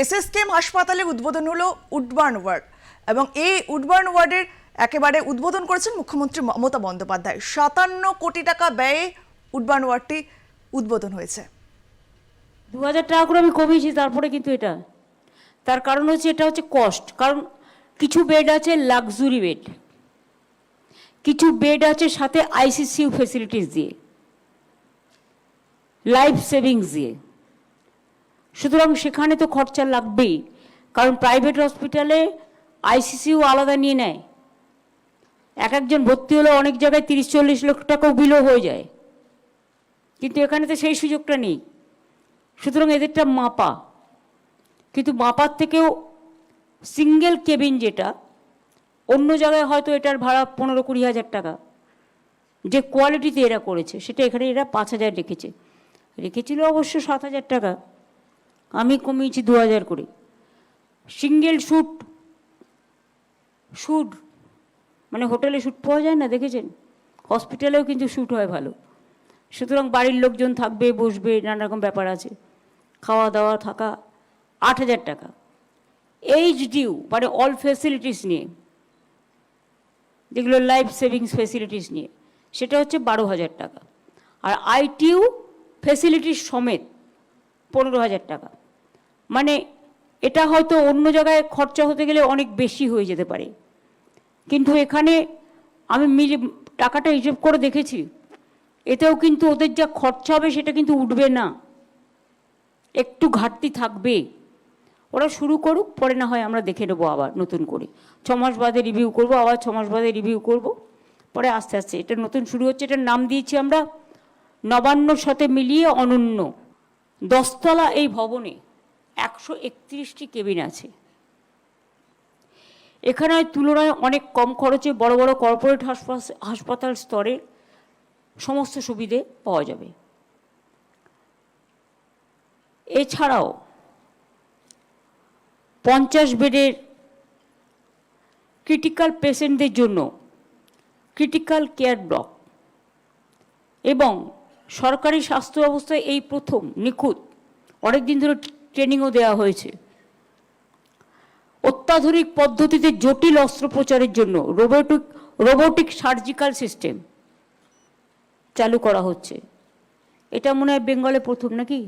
SSKM হাসপাতালে উদ্বোধন হলো উডবার্ন ওয়ার্ড এবং এই উডবার্ন ওয়ার্ডের একেবারে উদ্বোধন করেছেন মুখ্যমন্ত্রী মমতা বন্দ্যোপাধ্যায়। সাতান্ন কোটি টাকা ব্যয়ে উডবার্ন ওয়ার্ডটি উদ্বোধন হয়েছে। দু হাজার টাকা করে আমি কমিয়েছি, তারপরে কিন্তু এটা। তার কারণ হচ্ছে, এটা হচ্ছে কস্ট কারণ কিছু বেড আছে লাক্সুরি বেড কিছু বেড আছে সাথে আইসিসিউ ফেসিলিটিস দিয়ে। লাইফ সেভিংস দিয়ে। সুতরাং সেখানে তো খরচা লাগবেই, কারণ প্রাইভেট হসপিটালে আইসিসিউ আলাদা নিয়ে নেয়। এক একজন ভর্তি হলে অনেক জায়গায় তিরিশ চল্লিশ লক্ষ টাকাও বিলও হয়ে যায়। কিন্তু এখানে তো সেই সুযোগটা নেই। সুতরাং এদেরটা মাপা। কিন্তু মাপার থেকেও সিঙ্গেল কেবিন যেটা, অন্য জায়গায় হয়তো এটার ভাড়া পনেরো কুড়ি হাজার টাকা। যে কোয়ালিটিতে এরা করেছে, সেটা এখানে এরা পাঁচ হাজার রেখেছে। রেখেছিল অবশ্য সাত হাজার টাকা। আমি কমিয়েছি দু হাজার করে। সিঙ্গেল শ্যুট শ্যুট মানে হোটেলে শ্যুট পাওয়া যায় না, দেখেছেন? হসপিটালেও কিন্তু শ্যুট হয় ভালো। সুতরাং বাড়ির লোকজন থাকবে, বসবে, নানা রকম ব্যাপার আছে। খাওয়া দাওয়া থাকা, আট হাজার টাকা। এইচ ডিউ মানে অল ফেসিলিটিস নিয়ে। যেগুলো লাইফ সেভিংস ফেসিলিটিস নিয়ে। সেটা হচ্ছে বারো হাজার টাকা। আর আইটিউ ফেসিলিটিস সমেত পনেরো হাজার টাকা। মানে এটা হয়তো অন্য জায়গায় খরচা হতে গেলে অনেক বেশি হয়ে যেতে পারে। কিন্তু এখানে আমি মিলে, টাকাটা হিসেব করে দেখেছি। এতেও কিন্তু ওদের যা খরচা হবে সেটা কিন্তু উঠবে না। একটু ঘাটতি থাকবে। ওরা শুরু করুক, পরে না হয় আমরা দেখে নেব আবার নতুন করে। ছ মাস বাদে রিভিউ করব, আবার ছ মাস বাদে রিভিউ করব। পরে আস্তে আস্তে। এটা নতুন শুরু হচ্ছে, এটার নাম দিয়েছি আমরা নবান্নর সাথে মিলিয়ে অনন্য। দশতলা এই ভবনে একশো একত্রিশটি কেবিন আছে। এখানে তুলনায় অনেক কম খরচে বড় বড় কর্পোরেট হাসপাতাল স্তরে সমস্ত সুবিধে পাওয়া যাবে। এছাড়াও পঞ্চাশ বেডের ক্রিটিক্যাল পেশেন্টদের জন্য ক্রিটিক্যাল কেয়ার ব্লক এবং সরকারি স্বাস্থ্য ব্যবস্থায় এই প্রথম নিখুঁত। অনেক দিন ধরে ট্রেনিংও দেওয়া হয়েছে। অত্যাধুনিক পদ্ধতিতে জটিল অস্ত্রোপচারের জন্য রোবোটিক রোবোটিক সার্জিক্যাল সিস্টেম চালু করা হচ্ছে। এটা মনে হয় বেঙ্গলে প্রথম নাকি?